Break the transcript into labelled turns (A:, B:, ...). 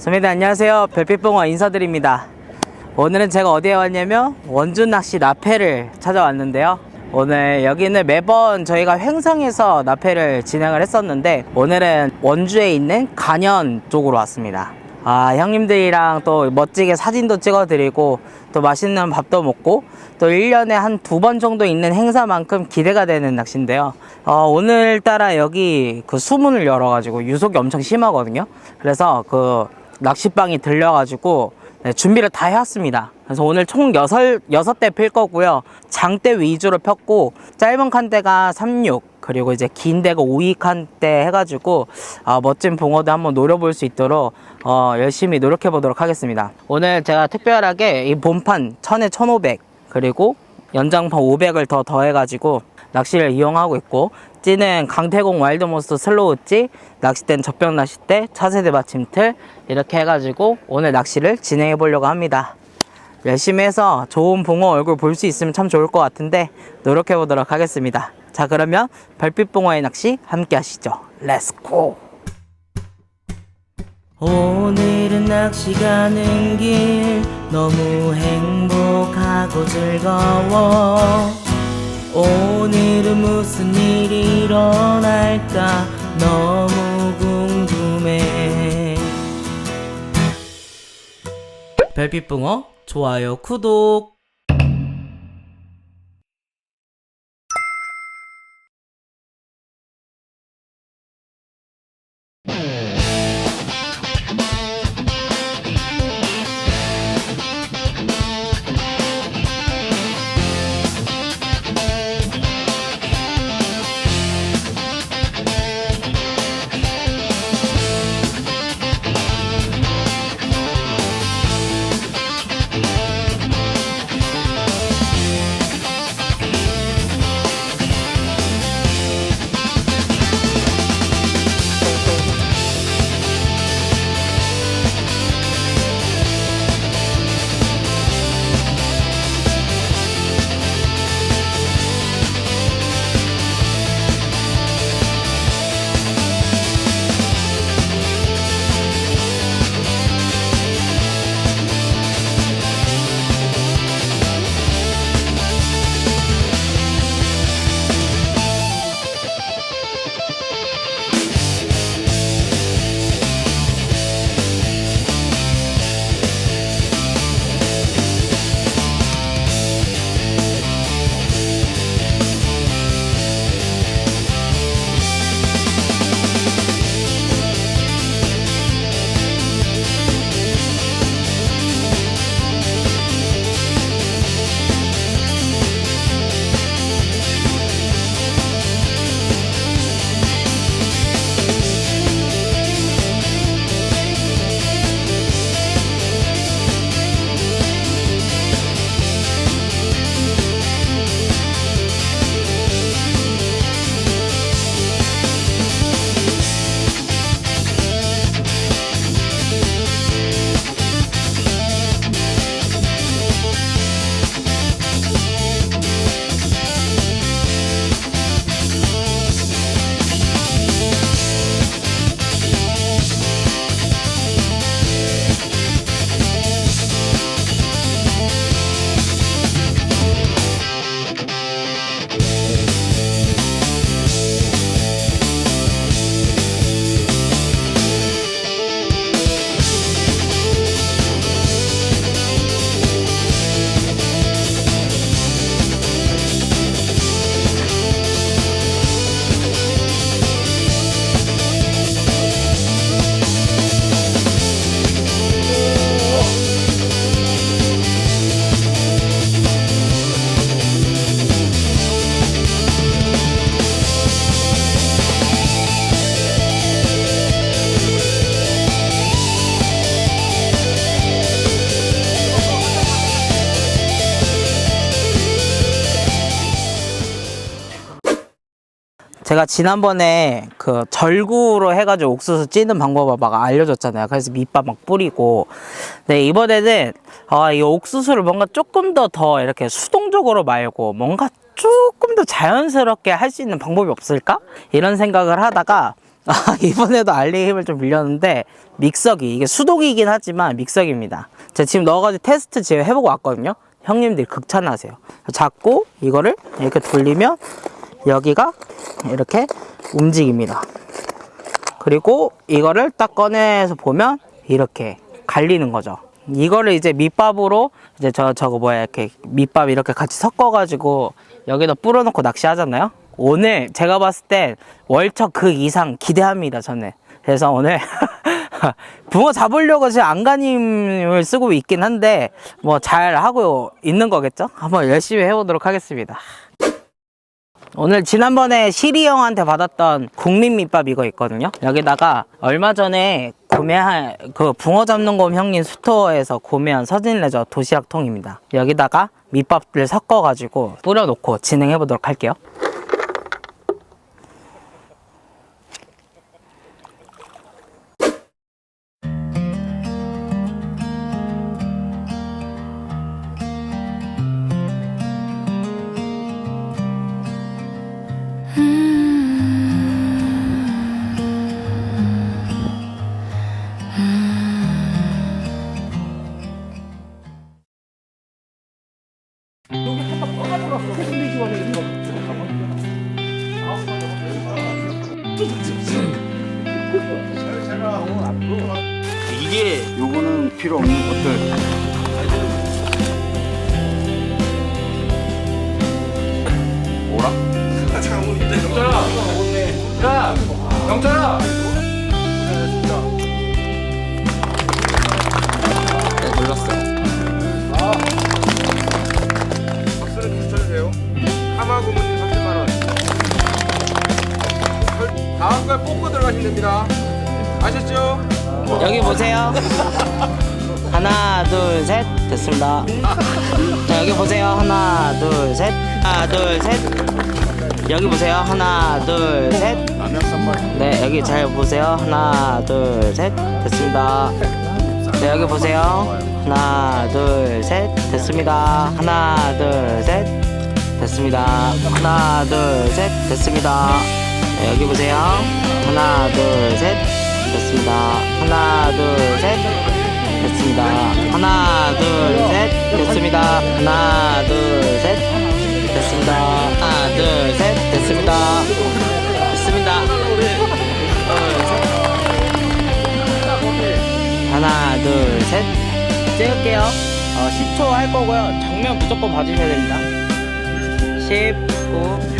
A: 선배님 안녕하세요. 별빛봉어 인사드립니다. 오늘은 제가 어디에 왔냐면 원주 낚시 나페를 찾아왔는데요. 오늘 여기는 매번 저희가 횡성에서 나페를 진행을 했었는데 오늘은 원주에 있는 간현 쪽으로 왔습니다. 아, 형님들이랑 또 멋지게 사진도 찍어드리고 또 맛있는 밥도 먹고 또 1년에 한 두 번 정도 있는 행사만큼 기대가 되는 낚시인데요. 어, 오늘따라 여기 그 수문을 열어가지고 유속이 엄청 심하거든요. 그래서 그 낚시방이 들려가지고 네, 준비를 다 해왔습니다. 그래서 오늘 총 여섯, 여섯 대필 거고요. 장대 위주로 폈고, 짧은 칸대가 36, 그리고 이제 긴 대가 52 칸대 해가지고, 아, 멋진 붕어도 한번 노려볼 수 있도록, 어, 열심히 노력해 보도록 하겠습니다. 오늘 제가 특별하게 이 본판 1000에 1500, 그리고 연장판 500을 더 더해가지고, 낚시를 이용하고 있고, 찌는 강태공 와일드몬스터 슬로우 찌, 낚싯대는 젖병 낚싯대, 차세대 받침틀, 이렇게 해가지고 오늘 낚시를 진행해 보려고 합니다. 열심히 해서 좋은 붕어 얼굴 볼 수 있으면 참 좋을 것 같은데 노력해 보도록 하겠습니다. 자 그러면 별빛 붕어의 낚시 함께 하시죠. 렛츠고! 오늘은 낚시 가는 길 너무 행복하고 즐거워 오늘은 무슨 일이 일어날까 너무 궁금해. 별빛붕어 좋아요 구독 제가 지난번에 그 절구로 해가지고 옥수수 찌는 방법을 막 알려줬잖아요. 그래서 밑밥 막 뿌리고. 네, 이번에는, 아, 이 옥수수를 뭔가 조금 더 더 이렇게 수동적으로 말고 뭔가 조금 더 자연스럽게 할 수 있는 방법이 없을까? 이런 생각을 하다가, 아, 이번에도 알리 힘을 좀 빌렸는데 믹서기 이게 수동이긴 하지만 믹서기입니다. 제가 지금 넣어가지고 테스트 지금 해보고 왔거든요. 형님들이 극찬하세요. 잡고 이거를 이렇게 돌리면 여기가 이렇게 움직입니다. 그리고 이거를 딱 꺼내서 보면 이렇게 갈리는 거죠. 이거를 이제 밑밥으로 이제 저 저거 뭐야 이렇게 밑밥 이렇게 같이 섞어가지고 여기다 뿌려놓고 낚시하잖아요. 오늘 제가 봤을 때 월척 그 이상 기대합니다 저는. 그래서 오늘 붕어 잡으려고 지금 안간힘을 쓰고 있긴 한데 뭐 잘 하고 있는 거겠죠? 한번 열심히 해보도록 하겠습니다. 오늘 지난번에 시리 형한테 받았던 국민 밑밥 이거 있거든요. 여기다가 얼마 전에 구매한 그 붕어 잡는 곰 형님 스토어에서 구매한 서진 레저 도시락 통입니다. 여기다가 밑밥을 섞어가지고 뿌려놓고 진행해 보도록 할게요. 이게
B: 요거는 필요 없는 것들 뭐라?
A: 네,
B: 하마구문님 30만원 다음 걸 뽑고 들어가시면 됩니다 아셨죠?
A: 여기 보세요. 하나, 둘, 셋. 됐습니다. 자, 여기 보세요. 하나, 둘, 셋. 하나, 둘, 셋. 여기 보세요. 하나, 둘, 셋. 네, 여기 잘 보세요. 하나, 둘, 셋. 됐습니다. 네, 여기 보세요. 하나, 둘, 셋. 됐습니다. 하나, 둘, 셋. 됐습니다. 하나, 둘, 셋. 됐습니다. 네, 여기 보세요. 하나, 둘, 셋. 됐습니다. 하나, 둘, 셋. 됐습니다. 하나, 둘, 셋. 됐습니다. 하나, 둘, 셋. 됐습니다. 하나, 둘, 셋. 됐습니다. 됐습니다. 하나, 둘, 셋. 찍을게요. 어, 10초 할 거고요. 정면 무조건 봐주셔야 됩니다. shape को